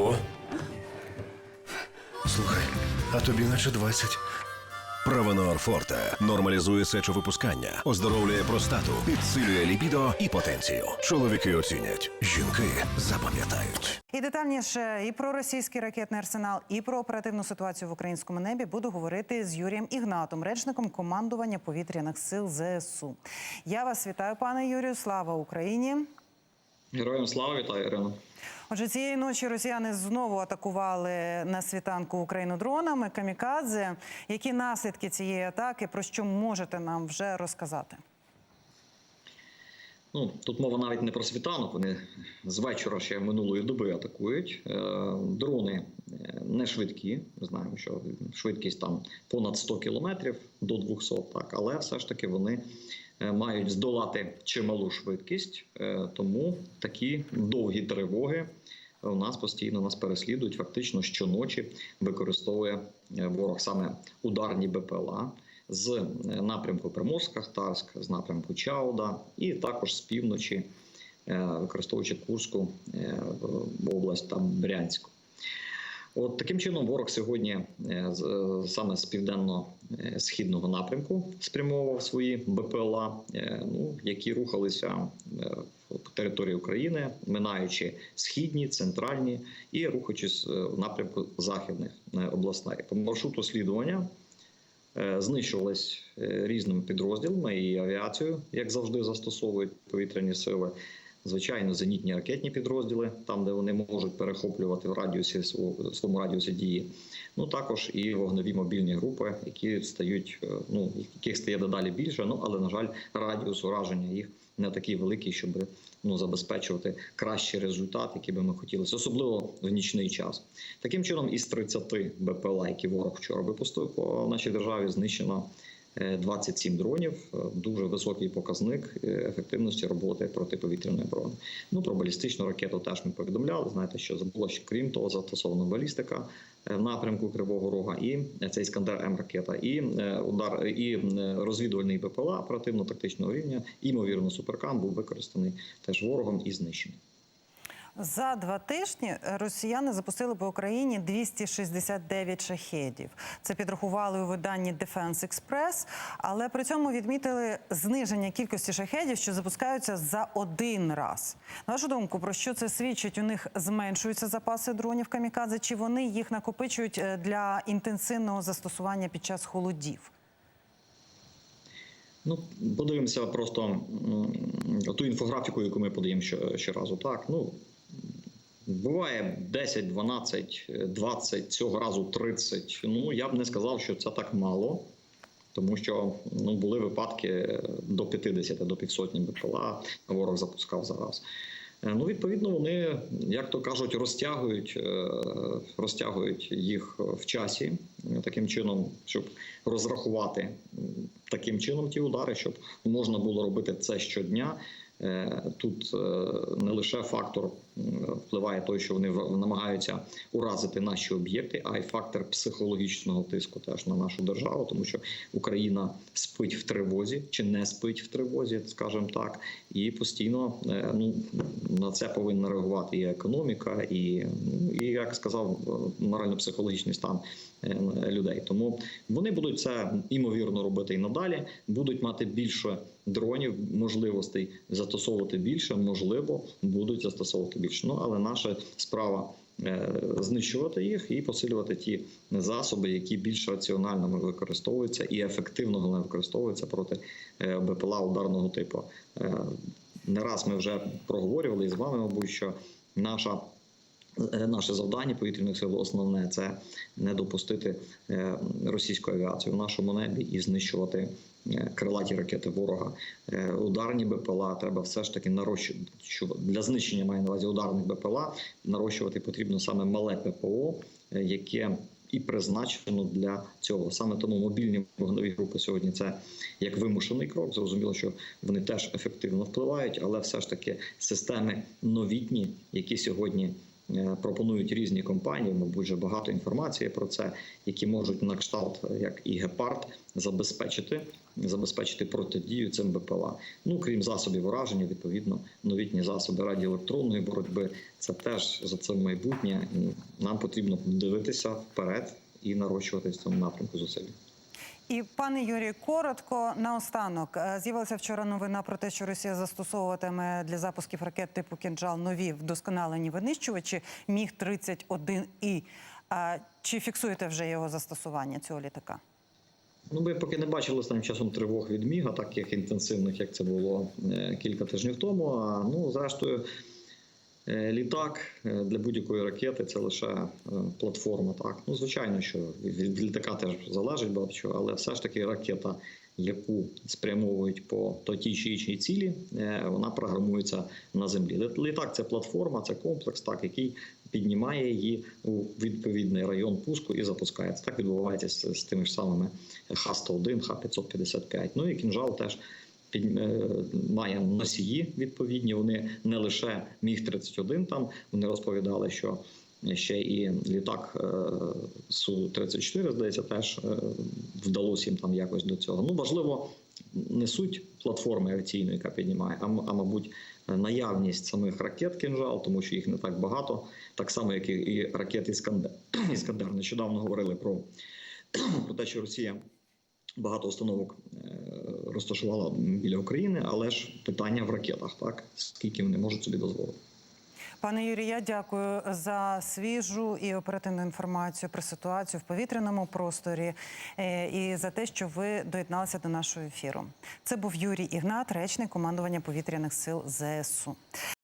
Ого. Слухай, а тобі наче 20. Правонор Форте нормалізує сечовипускання, оздоровлює простату, підсилює лібідо і потенцію. Чоловіки оцінять, жінки запам'ятають. І детальніше і про російський ракетний арсенал, і про оперативну ситуацію в українському небі буду говорити з Юрієм Ігнатом, речником командування повітряних сил ЗСУ. Я вас вітаю, пане Юрію. Слава Україні! Героям слава вітаю, Ірина. Отже, цієї ночі росіяни знову атакували на світанку Україну дронами камікадзе. Які наслідки цієї атаки? Про що можете нам вже розказати? Ну тут мова навіть не про світанок. Вони з вечора ще минулої доби атакують. Е, Дрони е, не швидкі. Ми знаємо, що швидкість там понад 100 кілометрів до 200, так але все ж таки вони мають здолати чималу швидкість, Е, тому такі довгі тривоги. У нас постійно нас переслідують. Фактично щоночі використовує е, ворог саме ударні БПЛА з е, напрямку Приморськ-Ахтарськ, з напрямку Чауда, і також з півночі, е, використовуючи Курську е, область та Брянську. От таким чином ворог сьогодні е, е, саме з південно-східного напрямку спрямовував свої БПЛА, е, ну, які рухалися по території України, минаючи східні, центральні і рухаючись в напрямку західних областей. По маршруту слідування знищувались різними підрозділами і авіацією, як завжди застосовують повітряні сили. Звичайно, зенітні ракетні підрозділи, там де вони можуть перехоплювати в радіусі своєму радіусі дії. Ну також і вогневі мобільні групи, які стають, е, ну яких стає дедалі більше. Ну але на жаль, радіус ураження їх не такий великий, щоб ну забезпечувати кращий результат, який би ми хотіли, особливо в нічний час. Таким чином, із 30 БПЛА, які ворог вчора випустив по нашій державі, знищено. Е, 27 дронів, е, дуже високий показник е, ефективності роботи протиповітряної оборони. Ну про балістичну ракету теж ми повідомляли. Знаєте, що було ще крім того, застосована балістика е, в напрямку Кривого Рога, і це іскандер М ракета, і е, удар і е, розвідувальний БПЛА оперативно-тактичного рівня. Імовірно, суперкам був використаний теж ворогом і знищений. За два тижні росіяни запустили по Україні 269 шахедів. Це підрахували у виданні Defense Express, але при цьому відмітили зниження кількості шахедів, що запускаються за один раз. На вашу думку, про що це свідчить? У них зменшуються запаси дронів камікадзе, чи вони їх накопичують е, для інтенсивного застосування під час холодів? Ну, подивимося просто ту інфографіку, яку ми подаємо щоразу. Так, ну буває 10, 12, 20, цього разу 30. Ну я б не сказав, що це так мало. Тому що ну були випадки до 50, до півсотні БПЛА ворог запускав за раз. Е, Ну, відповідно, вони, як то кажуть, розтягують, е, розтягують їх в часі е, таким чином, щоб розрахувати таким чином ті удари, щоб можна було робити це щодня. Е, Тут е, не лише фактор впливає той, що вони намагаються уразити наші об'єкти, а й фактор психологічного тиску теж на нашу державу, тому що Україна спить в тривозі чи не спить в тривозі, скажімо так, і постійно е, ну на це повинна реагувати і економіка, і, і як сказав, морально-психологічний стан людей. Тому вони будуть це імовірно робити і надалі, будуть мати більше дронів, можливостей застосовувати більше, можливо, будуть застосовувати більше. Ну але наша справа. е, Знищувати їх і посилювати ті засоби, які більш раціонально використовуються і ефективно використовуються проти е, БПЛА ударного типу. Е, Не раз ми вже проговорювали з вами, мабуть, що наша Наше завдання повітряних сил основне це не допустити російську авіацію в нашому небі і знищувати крилаті ракети ворога. Е, Ударні БПЛА треба все ж таки нарощувати для знищення має на увазі ударних БПЛА. Нарощувати потрібно саме мале ППО, е, яке і призначено для цього. Саме тому мобільні вогневі групи сьогодні це як вимушений крок. Зрозуміло, що вони теж ефективно впливають, але все ж таки системи новітні, які сьогодні. Е, Пропонують різні компанії, мабуть, вже багато інформації про це, які можуть на кшталт, як і гепард, забезпечити забезпечити протидію цим БПЛА. Ну крім засобів ураження, відповідно, новітні засоби радіоелектронної боротьби. Це теж за це майбутнє. Нам потрібно дивитися вперед і нарощувати в цьому напрямку зусиль. І пане Юрію, коротко наостанок Е, з'явилася вчора новина про те, що Росія застосовуватиме для запусків ракет типу «Кінжал» нові вдосконалені винищувачі Міг 31 і чи фіксуєте вже його застосування цього літака? Ну, ми поки не бачили останнім часом тривог від Міга, таких інтенсивних, як це було е, кілька тижнів тому. А ну, зрештою, літак е, для будь-якої ракети це лише е, платформа. Так, ну звичайно, що від літака теж залежить багато чого, але все ж таки ракета, яку спрямовують по тій чи іншій цілі, е, вона програмується на землі. Літак це платформа, це комплекс, так який піднімає її у відповідний район пуску і запускається. Так відбувається з, тими ж самими Х-101, Х-555. Ну і кінжал теж е, має носії відповідні. Вони не лише міг 31 там. Вони розповідали, що ще і літак е, су 34 здається, теж е, вдалося їм там якось до цього. Ну важливо не суть платформи авіаційної, яка піднімає, а, а мабуть, наявність самих ракет кінжал, тому що їх не так багато, так само, як і, і ракет Іскандер. Іскандер. Нещодавно говорили про, про те, що Росія багато установок е, розташувала біля України, але ж питання в ракетах, так скільки вони можуть собі дозволити. Пане Юрію, я дякую за свіжу і оперативну інформацію про ситуацію в повітряному просторі е, і за те, що ви доєдналися до нашого ефіру. Це був Юрій Ігнат, речник командування повітряних сил ЗСУ.